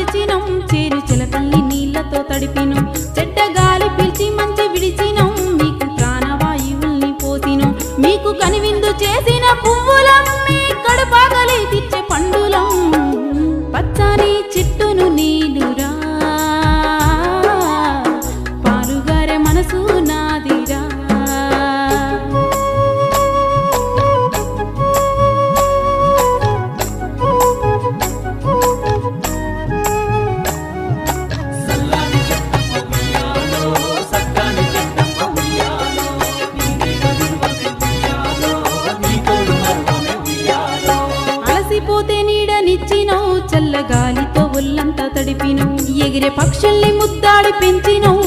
చేరి చేరు చిలకల్ని నీళ్ళతో తడిపినం. చెడ్డ గాలి పీల్చి మంచి విడిచినం. మీకు ప్రాణవాయువుల్ని పోసినం. మీకు కనివిందు చేసిన నీడనిచ్చినవు చల్లగాలితో ఒళ్ళంతా తడిపినవు. ఎగిరే పక్షుల్ని ముద్దాడి పెంచినవు